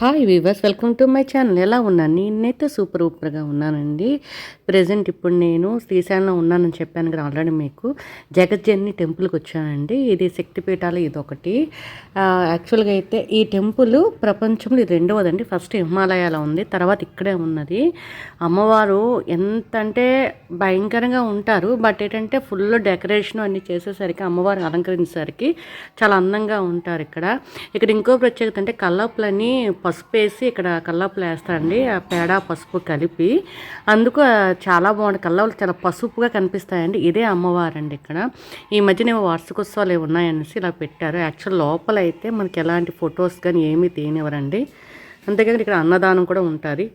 Hi viewers welcome to my channel ఎలా ఉన్నాను నేనైతే సూపర్ ఊపర్గా ఉన్నానండి. ప్రజెంట్ ఇప్పుడు నేను శ్రీశైలంలో ఉన్నానని చెప్పాను కదా ఆల్రెడీ మీకు. జగజ్జన్ని టెంపుల్కి వచ్చానండి. ఇది శక్తిపీఠాలు ఇది ఒకటి. యాక్చువల్గా అయితే ఈ టెంపుల్ ప్రపంచంలో ఇది రెండవదండి. ఫస్ట్ హిమాలయాలో ఉంది. తర్వాత ఇక్కడే ఉన్నది. అమ్మవారు ఎంత అంటే భయంకరంగా ఉంటారు. బట్ ఏంటంటే ఫుల్ డెకరేషన్ అన్నీ చేసేసరికి అమ్మవారు అలంకరించేసరికి చాలా అందంగా ఉంటారు ఇక్కడ. ఇక్కడ ఇంకో ప్రత్యేకత అంటే కల్లాపులని పసుపు వేసి ఇక్కడ కల్లాపులు వేస్తారండి. ఆ పేడ పసుపు కలిపి. అందుకు చాలా బాగుంటుంది కల్లాపులు చాలా పసుపుగా కనిపిస్తాయండి. ఇదే అమ్మవారండి ఇక్కడ. ఈ మధ్యన వార్షికోత్సవాలు ఏమి ఉన్నాయనేసి ఇలా పెట్టారు. యాక్చువల్ లోపల అయితే మనకి ఎలాంటి ఫొటోస్ కానీ ఏమీ తీయనివ్వరండి. అంతేకాదు ఇక్కడ అన్నదానం కూడా ఉంటుంది.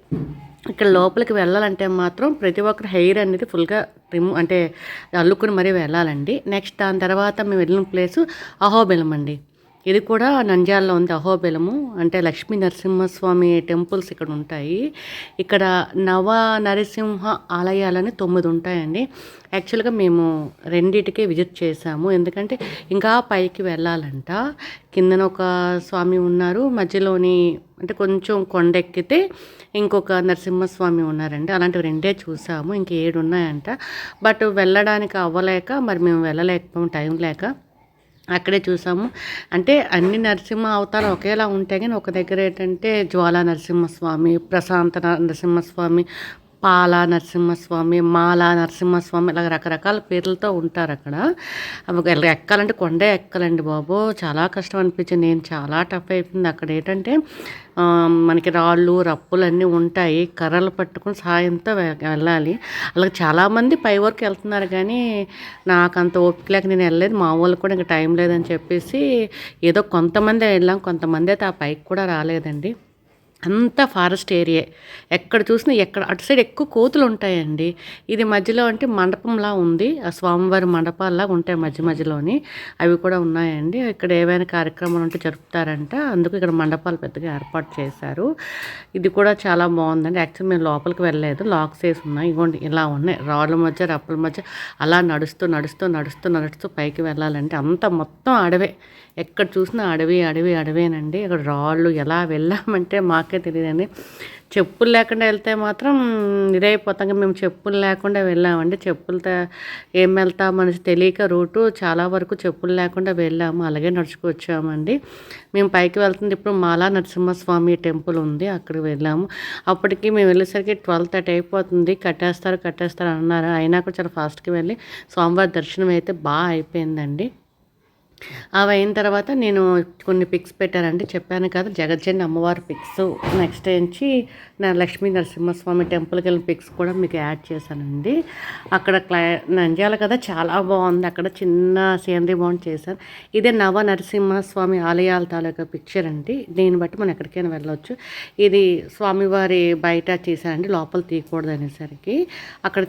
ఇక్కడ లోపలికి వెళ్ళాలంటే మాత్రం ప్రతి ఒక్కరు హెయిర్ అనేది ఫుల్గా రిమ్ అంటే అల్లుకుని మరీ వెళ్ళాలండి. నెక్స్ట్ దాని తర్వాత మేము వెళ్ళిన ప్లేసు అహోబిలం అండి. ఇది కూడా నంద్యాలలో ఉంది అహోబెలము. అంటే లక్ష్మీ నరసింహస్వామి టెంపుల్స్ ఇక్కడ ఉంటాయి. ఇక్కడ నవ నరసింహ ఆలయాలని తొమ్మిది ఉంటాయండి. యాక్చువల్గా మేము రెండిటికే విజిట్ చేసాము ఎందుకంటే ఇంకా పైకి వెళ్ళాలంట. కిందన ఒక స్వామి ఉన్నారు. మధ్యలోని అంటే కొంచెం కొండెక్కితే ఇంకొక నరసింహస్వామి ఉన్నారండి. అలాంటివి రెండే చూసాము. ఇంక ఏడు ఉన్నాయంట బట్ వెళ్ళడానికి అవ్వలేక మరి మేము వెళ్ళలేకపోయాము టైం లేక అక్కడే చూసాము. అంటే అన్ని నరసింహ అవతారం ఒకేలా ఉంటాయి. కానీ ఒక దగ్గర ఏంటంటే జ్వాలా నరసింహస్వామి ప్రశాంత నరసింహస్వామి పాల నరసింహస్వామి మాల నరసింహస్వామి ఇలా రకరకాల పేర్లతో ఉంటారు అక్కడ. అవి ఎక్కాలంటే కొండే ఎక్కాలండి బాబు. చాలా కష్టం అనిపించింది. నేను చాలా టఫ్ అయిపోయింది. అక్కడ ఏంటంటే మనకి రాళ్ళు రప్పులు అన్నీ ఉంటాయి. కర్రలు పట్టుకుని సాయంతో వెళ్ళాలి. అలాగే చాలామంది పై వరకు వెళ్తున్నారు కానీ నాకు అంత ఓపిక లేక నేను వెళ్ళలేదు. మా వాళ్ళకి కూడా ఇంకా టైం లేదని చెప్పేసి ఏదో కొంతమంది వెళ్ళాం. కొంతమంది అయితే ఆ పైకి కూడా రాలేదండి. అంతా ఫారెస్ట్ ఏరియా. ఎక్కడ చూసినా ఎక్కడ అటు సైడ్ ఎక్కువ కోతులు ఉంటాయండి. ఇది మధ్యలో అంటే మండపంలా ఉంది. ఆ స్వామివారి మండపాల్లా ఉంటాయి మధ్య మధ్యలోని. అవి కూడా ఉన్నాయండి. ఇక్కడ ఏవైనా కార్యక్రమాలు ఉంటే జరుపుతారంట. అందుకు ఇక్కడ మండపాలు పెద్దగా ఏర్పాటు చేశారు. ఇది కూడా చాలా బాగుందండి. యాక్చువల్ మేము లోపలికి వెళ్ళలేదు. లాక్స్ వేసి ఉన్నాయి. ఇగోండి ఇలా ఉన్నాయి. రాళ్ళ మధ్య రప్పల మధ్య అలా నడుస్తూ నడుస్తూ నడుస్తూ నడుస్తూ పైకి వెళ్ళాలంటే అంత మొత్తం అడవే. ఎక్కడ చూసినా అడవి అడవి అడవేనండి. ఇక్కడ రాళ్ళు ఎలా వెళ్ళామంటే మాకు తెలియదండి చెప్పులు లేకుండా వెళ్తే మాత్రం ఇదైపోతాం కానీ మేము చెప్పులు లేకుండా వెళ్ళామండి. చెప్పులతో ఏం వెళ్తాం మనకి తెలియక రూటు చాలా వరకు చెప్పులు లేకుండా వెళ్ళాము. అలాగే నడుచుకొచ్చామండి మేము పైకి వెళ్తుంది. ఇప్పుడు మాలా నరసింహస్వామి టెంపుల్ ఉంది. అక్కడికి వెళ్ళాము. అప్పటికి మేము వెళ్ళేసరికి ట్వెల్వ్ థర్టీ అయిపోతుంది. కట్టేస్తారు కట్టేస్తారు అన్నారు? అయినా కూడా చాలా ఫాస్ట్గా వెళ్ళి స్వామివారి దర్శనం అయితే బాగా అయిపోయిందండి. అవి అయిన తర్వాత నేను కొన్ని పిక్స్ పెట్టానండి. చెప్పాను కదా జగజ్జన్ అమ్మవారి పిక్స్ నెక్స్ట్ నుంచి నా లక్ష్మీ నరసింహస్వామి టెంపుల్కి వెళ్ళిన పిక్స్ కూడా మీకు యాడ్ చేశానండి. అక్కడ క్లై నంజాల కదా చాలా బాగుంది. అక్కడ చిన్న సీనరీ బాగుంది చేశాను ఇదే నవ నరసింహస్వామి ఆలయాల తాలూకా పిక్చర్ అండి. దీన్ని బట్టి మనం ఎక్కడికైనా వెళ్ళొచ్చు. ఇది స్వామివారి బయట చేశానండి లోపల తీయకూడదు అనేసరికి. అక్కడ